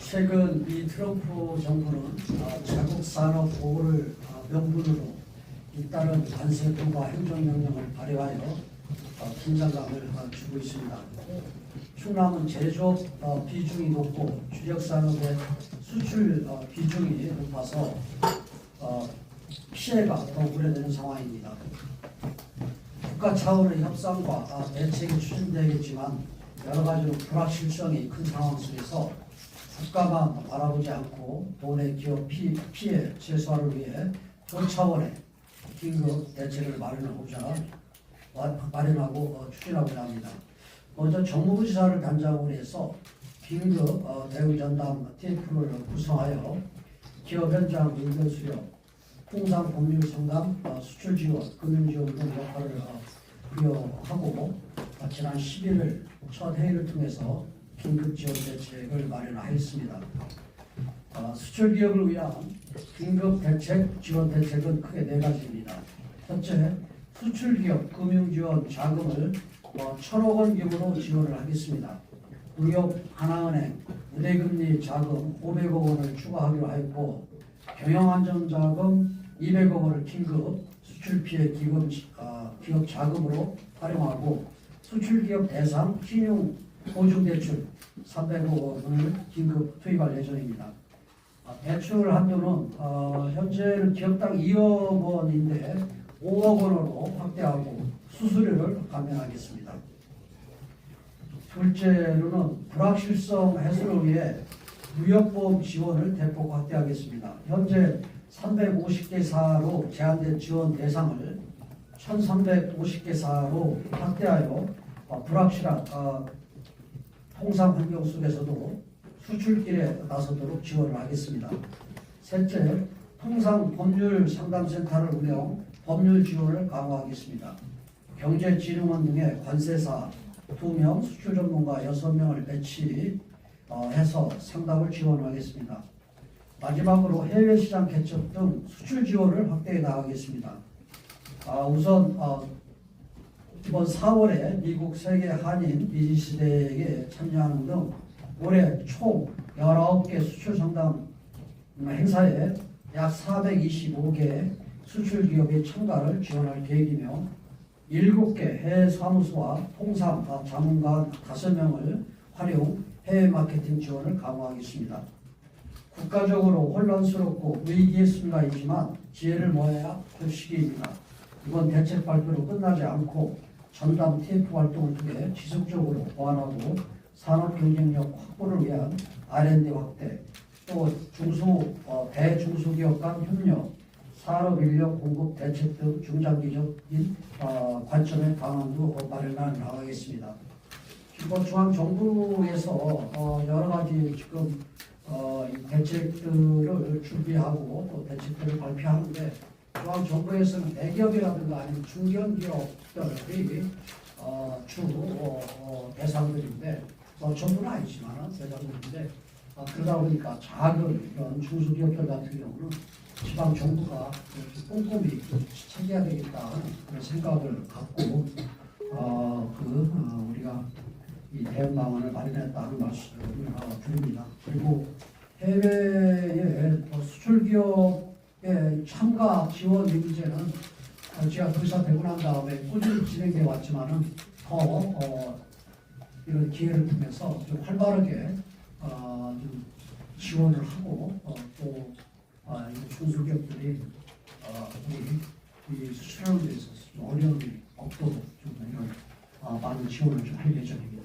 최근 이 트럼프 정부는 어, 자국 산업 보호를 어, 명분으로 잇따른 관세 통과 행정명령을 발효하여 어, 긴장감을 어, 주고 있습니다. 충남은 제조업 어, 비중이 높고 주력 산업의 수출 어, 비중이 높아서 어, 피해가 더 우려되는 상황입니다. 국가 차원의 협상과 아, 대책이 추진되겠지만 여러 가지로 불확실성이 큰 상황 속에서 국가만 바라보지 않고 도내 기업 피, 피해 최소화를 위해 전차원의 긴급 대책을 마련하고자 마- 마련하고 어, 추진하고자 합니다. 먼저 정무부 지사를 단장으로 해서 긴급 어, 대응 전담 TF를 구성하여 기업 현장 인근 수렴, 통상 법률 상담, 어, 수출 지원, 금융 지원 등 역할을 어, 부여하고 어, 지난 11일 첫 회의를 통해서 긴급 지원 대책을 마련하였습니다. 어, 수출 기업을 위한 긴급 대책 지원 대책은 크게 네 가지입니다. 첫째, 수출 기업 금융 지원 자금을 어, 천억 원 규모로 지원을 하겠습니다. 무역 하나은행 우대금리 자금 500억 원을 추가하기로 하였고 경영안전자금 200억 원을 긴급 수출 피해 기금 어, 기업 자금으로 활용하고 수출 기업 대상 신용 보증 대출 300억 원을 긴급 투입할 예정입니다. 아, 대출 한도는 어, 현재는 기업당 2억 원인데 5억 원으로 확대하고 수수료를 감면하겠습니다. 둘째로는 불확실성 해소를 위해 무역보험 지원을 대폭 확대하겠습니다. 현재 350개 사로 제한된 지원 대상을 1,350개 사로 확대하여 어, 불확실한 어, 통상 환경 속에서도 수출길에 나서도록 지원을 하겠습니다. 셋째, 통상 법률 상담센터를 운영, 법률 지원을 강화하겠습니다. 경제진흥원 등의 관세사 2명, 수출 전문가 6명을 배치해서 상담을 지원하겠습니다. 마지막으로 해외 시장 개척 등 수출 지원을 확대해 나가겠습니다. 아, 우선 어, 이번 4월에 미국 세계 한인 비즈니스대회에 참여하는 등 올해 총 19개 수출 상담 행사에 약 425개 수출 기업의 참가를 지원할 계획이며 7개 해외 사무소와 통상 자문가 5명을 활용 해외 마케팅 지원을 강화하겠습니다. 국가적으로 혼란스럽고 위기의 순간이지만 지혜를 모아야 할 시기입니다. 이번 대책 발표로 끝나지 않고 전담 TF 활동을 통해 지속적으로 보완하고 산업 경쟁력 확보를 위한 R&D 확대, 또 중소 어, 대중소기업 간 협력, 산업 인력 공급 대책 등 중장기적인 어, 관점의 방안도 마련해 나가겠습니다. 지금 중앙 정부에서 어, 여러 가지 지금 어, 이 대책들을 준비하고 또 대책들을 발표하는데 중앙정부에서는 대기업이라든가 아니면 중견기업들이 어, 주 어, 어, 대상들인데 뭐 전부는 아니지만 대상들인데 어, 그러다 보니까 작은 이런 중소기업들 같은 경우는 지방 정부가 꼼꼼히 챙겨야 되겠다 그런 생각을 갖고 어, 그 어, 우리가 이 대응 방안을 마련했다는 말씀을 어, 드립니다. 그리고 해외의 어, 수출 기업 의 참가 지원 문제는 어, 제가 도지사 되고 난 다음에 꾸준히 진행돼 왔지만은 더 어, 이런 기회를 통해서 좀 활발하게 어, 좀 지원을 하고 어, 또 어, 이 중소기업들이 어, 우리 이데 있어서 좀 어려움이 없도록 좀 이런 어, 많은 지원을 좀 할 예정입니다.